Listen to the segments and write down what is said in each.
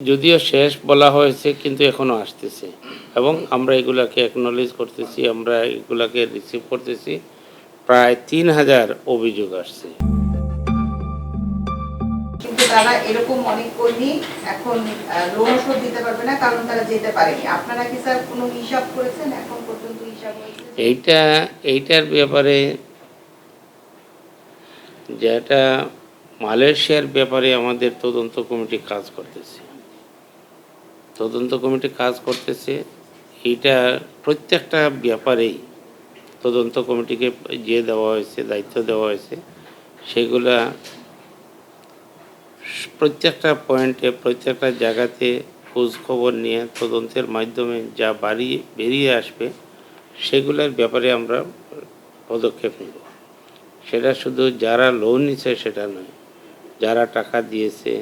যদিও শেষ বলা হয়েছে কিন্তু এখনও আসতেছে। এবং আমরা এগুলাকে অ্যাকনলেজ করতেছি আমরা এগুলাকে রিসিভ করতেছি। প্রায় তিন হাজার অভিযোগ আসছে। তারা এরকম অনেক কর্মী এখন লোন শোধ দিতে পারবে না কারণ তারা যেতে পারেনি। আপনারা কি স্যার কোনো হিসাব করেছেন? এখন পর্যন্ত হিসাব হয়েছে এইটা এইটার ব্যাপারে যেটা মালয়েশিয়ার ব্যাপারে আমাদের তদন্ত কমিটি কাজ করতেছে। তদন্ত কমিটি কাজ করতেছে। এইটা প্রত্যেকটা ব্যাপারেই তদন্ত কমিটিকে যে দেওয়া হয়েছে, দায়িত্ব দেওয়া হয়েছে, সেগুলা প্রত্যেকটা পয়েন্টে, প্রত্যেকটা জায়গাতে খোঁজ খবর নিয়ে তদন্তের মাধ্যমে যা বাড়ি বেরিয়ে আসবে, সেগুলোর ব্যাপারে আমরা পদক্ষেপ নেব। সেটা শুধু যারা লোন নিছে সেটা নয়, যারা টাকা দিয়েছে,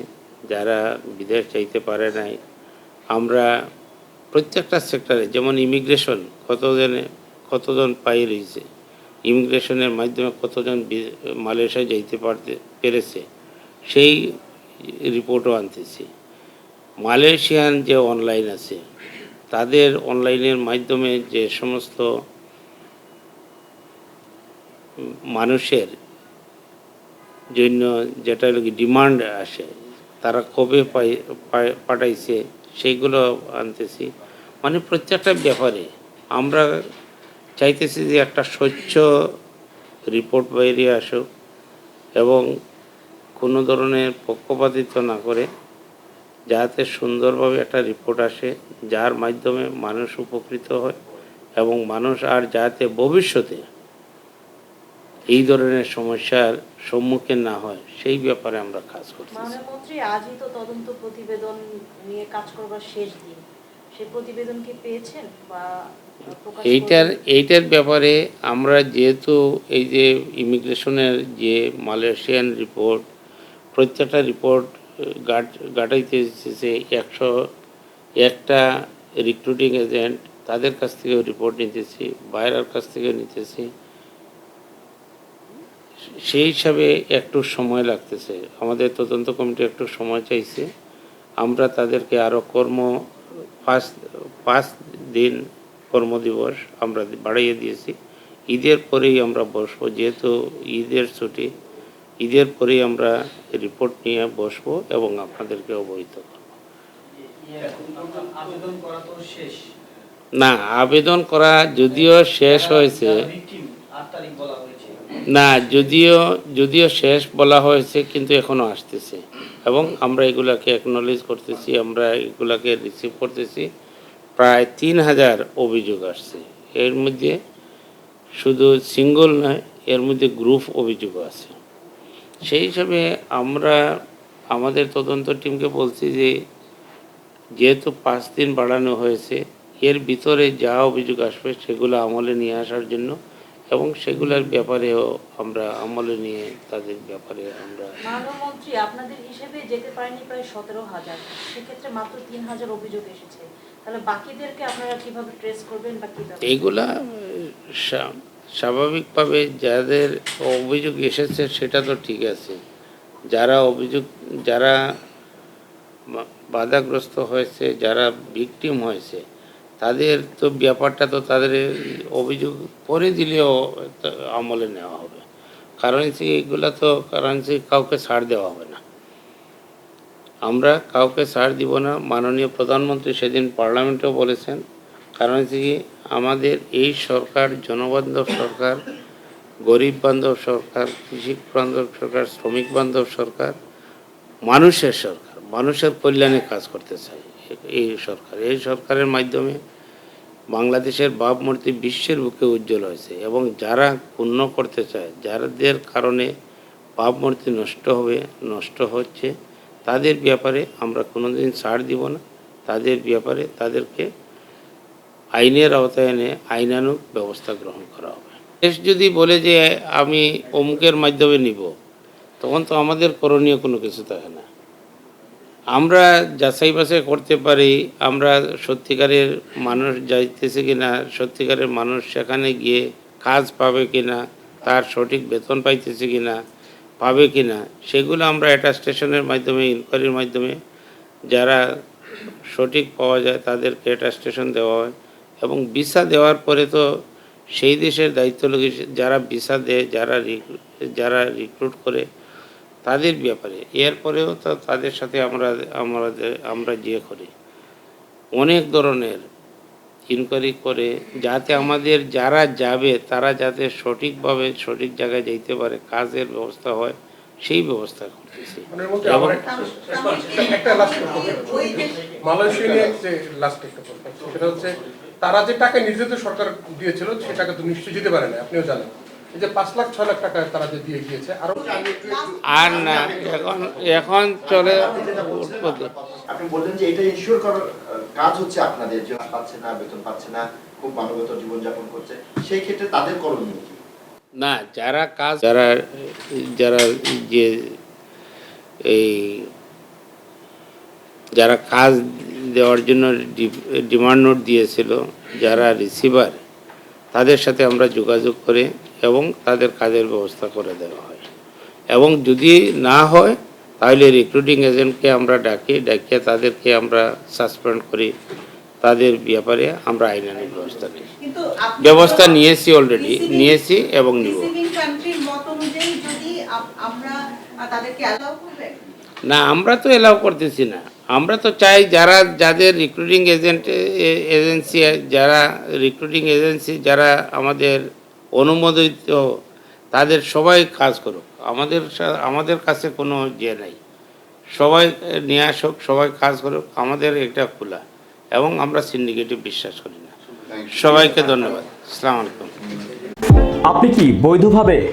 যারা বিদেশ যাইতে পারে নাই আমরা প্রত্যেকটা সেক্টরে যেমন ইমিগ্রেশন কতজনে, কতজন পাই রয়েছে? ইমিগ্রেশনের মাধ্যমে কতজন মালয়েশিয়ায় যাইতে পারতে, পেরেছে? সেই রিপোর্টও আনতেছি। মালয়েশিয়ান যে অনলাইন আছে, তাদের অনলাইনের মাধ্যমে যে সমস্ত মানুষের জন্য যেটা ডিমান্ড আসে, তারা কবে পাঠাইছে সেইগুলো আনতেছি। মানে প্রত্যেকটা ব্যাপারে আমরা চাইতেছি যে একটা স্বচ্ছ রিপোর্ট বেরিয়ে আসুক এবং কোনো ধরনের পক্ষপাতিত্ব না করে যাতে সুন্দরভাবে একটা রিপোর্ট আসে, যার মাধ্যমে মানুষ উপকৃত হয় এবং মানুষ আর যাতে ভবিষ্যতে এই ধরনের সমস্যার সম্মুখীন না হয় সেই ব্যাপারে আমরা কাজ মন্ত্রী আজই তো তদন্ত প্রতিবেদন নিয়ে কাজ করবার শেষ দিন। সেই প্রতিবেদন কি পেয়েছেন বা এইটার এইটার ব্যাপারে আমরা যেহেতু এই যে ইমিগ্রেশনের যে মালয়েশিয়ান রিপোর্ট প্রত্যেকটা রিপোর্ট গাট গাটাইতে এসেছে একশো একটা রিক্রুটিং এজেন্ট তাদের কাছ থেকেও রিপোর্ট নিতেছি বাইরের কাছ থেকেও নিতেছি। সেই হিসাবে একটু সময় লাগতেছে। আমাদের তদন্ত কমিটি একটু সময় চাইছে। আমরা তাদেরকে আরও কর্ম, পাঁচ পাঁচ দিন কর্মদিবস আমরা বাড়াইয়ে দিয়েছি। ঈদের পরেই আমরা বসবো, যেহেতু ঈদের ছুটি। ঈদের পরেই আমরা রিপোর্ট নিয়ে বসবো এবং আপনাদেরকে অবহিত করব। না, আবেদন করা যদিও শেষ হয়েছে। না, যদিও যদিও শেষ বলা হয়েছে, কিন্তু এখনও আসতেছে। এবং আমরা এগুলাকে অ্যাকনলেজ করতেছি, আমরা এগুলাকে রিসিভ করতেছি। প্রায় তিন হাজার অভিযোগ আসছে। এর মধ্যে শুধু সিঙ্গল নয়, এর মধ্যে গ্রুপ অভিযোগ আছে। সেই হিসাবে আমরা আমাদের তদন্ত টিমকে বলছি যে, যেহেতু পাঁচ দিন বাড়ানো হয়েছে, এর ভিতরে যা অভিযোগ আসবে সেগুলো আমলে নিয়ে আসার জন্য এবং সেগুলোর ব্যাপারেও আমরা আমলে নিয়ে তাদের ব্যাপারে আমরা মন্ত্রী আপনাদের হিসেবে যেতে পারেনি প্রায় সতেরো হাজার। সেক্ষেত্রে মাত্র তিন হাজার অভিযোগ এসেছে। তাহলে বাকিদেরকে আপনারা কীভাবে ট্রেস করবেন বা এইগুলা স্বাভাবিকভাবে যাদের অভিযোগ এসেছে সেটা তো ঠিক আছে। যারা অভিযোগ যারা বাধাগ্রস্ত হয়েছে যারা ভিকটিম হয়েছে তাদের তো ব্যাপারটা তো তাদের অভিযোগ করে দিলেও আমলে নেওয়া হবে। কারেন্সি এগুলো তো কারেন্সি কাউকে ছাড় দেওয়া হবে না। আমরা কাউকে ছাড় দিব না। মাননীয় প্রধানমন্ত্রী সেদিন পার্লামেন্টেও বলেছেন কারণ কি আমাদের এই সরকার, জনবান্ধব সরকার, গরিব বান্ধব সরকার কৃষি বান্ধব সরকার, শ্রমিক বান্ধব সরকার, মানুষের সরকার, মানুষের কল্যাণে কাজ করতে চায়। এই সরকার, এই সরকারের মাধ্যমে বাংলাদেশের ভাবমূর্তি বিশ্বের বুকে উজ্জ্বল হয়েছে এবং যারা পূর্ণ করতে চায়, যাদের কারণে ভাবমূর্তি নষ্ট হবে, নষ্ট হচ্ছে, তাদের ব্যাপারে আমরা কোনোদিন ছাড় দিব না। তাদের ব্যাপারে তাদেরকে আইনের আওতায় এনে আইনানুগ ব্যবস্থা গ্রহণ করা হবে। দেশ যদি বলে যে আমি অমুকের মাধ্যমে নিব, তখন তো আমাদের করণীয় কোনো কিছু থাকে না। আমরা যাচাই বাছাই করতে পারি, আমরা সত্যিকারের মানুষ যাইতেছে কিনা, সত্যিকারের মানুষ সেখানে গিয়ে কাজ পাবে কিনা, তার সঠিক বেতন পাইতেছে কিনা, পাবে কিনা, সেগুলো আমরা এটা স্টেশনের মাধ্যমে ইনকোয়ারির মাধ্যমে যারা সঠিক পাওয়া যায় তাদেরকে এটা স্টেশন দেওয়া হয়। এবং ভিসা দেওয়ার পরে তো সেই দেশের দায়িত্ব লোক যারা ভিসা দেয়, যারা যারা রিক্রুট করে তাদের ব্যাপারে। এরপরেও তো তাদের সাথে আমরা আমরা আমরা যে করি। অনেক ধরনের ইনকোয়ারি করে, যাতে আমাদের যারা যাবে, তারা যাতে সঠিকভাবে, সঠিক জায়গায় যাইতে পারে, কাজের ব্যবস্থা হয়, সেই ব্যবস্থা করতেছি। হচ্ছে তারা যে টাকা নির্যাতিত সরকার দিয়েছিল সে টাকা তো নিশ্চয়ই দিতে পারে না, আপনিও জানেন। যে পাঁচ লাখ ছয় লাখ টাকা তারা যে দিয়ে গিয়েছে আরও আর না এখন এখন চলে আপনি বললেন যে এটা ইনশিওর করার কাজ হচ্ছে আপনাদের যে পাচ্ছে না বেতন পাচ্ছে না খুব মানবত জীবনযাপন করছে সেই ক্ষেত্রে তাদের করণীয় কি? না যারা কাজ যারা যারা যে এই যারা কাজ দেওয়ার জন্য ডিমান্ড নোট দিয়েছিল যারা রিসিভার তাদের সাথে আমরা যোগাযোগ করে এবং তাদের কাজের ব্যবস্থা করে দেওয়া হয়। এবং যদি না হয় তাহলে রিক্রুটিং এজেন্টকে আমরা ডাকি ডাকিয়ে তাদেরকে আমরা সাসপেন্ড করি। তাদের ব্যাপারে আমরা আইনানুগ ব্যবস্থা নিই। ব্যবস্থা নিয়েছি অলরেডি নিয়েছি এবং নিব। না আমরা তো এলাও করতেছি না। আমরা তো চাই যারা যাদের রিক্রুটিং এজেন্ট এজেন্সি যারা রিক্রুটিং এজেন্সি যারা আমাদের অনুমোদিত তাদের সবাই কাজ করুক। আমাদের সা- আমাদের কাছে কোনো যে নাই। সবাই নিয়ে আসুক সবাই কাজ করুক আমাদের এটা খোলা। এবং আমরা সিন্ডিকেটে বিশ্বাস করি না। সবাইকে ধন্যবাদ। আসসালামু আলাইকুম। আপনি কি বৈধভাবে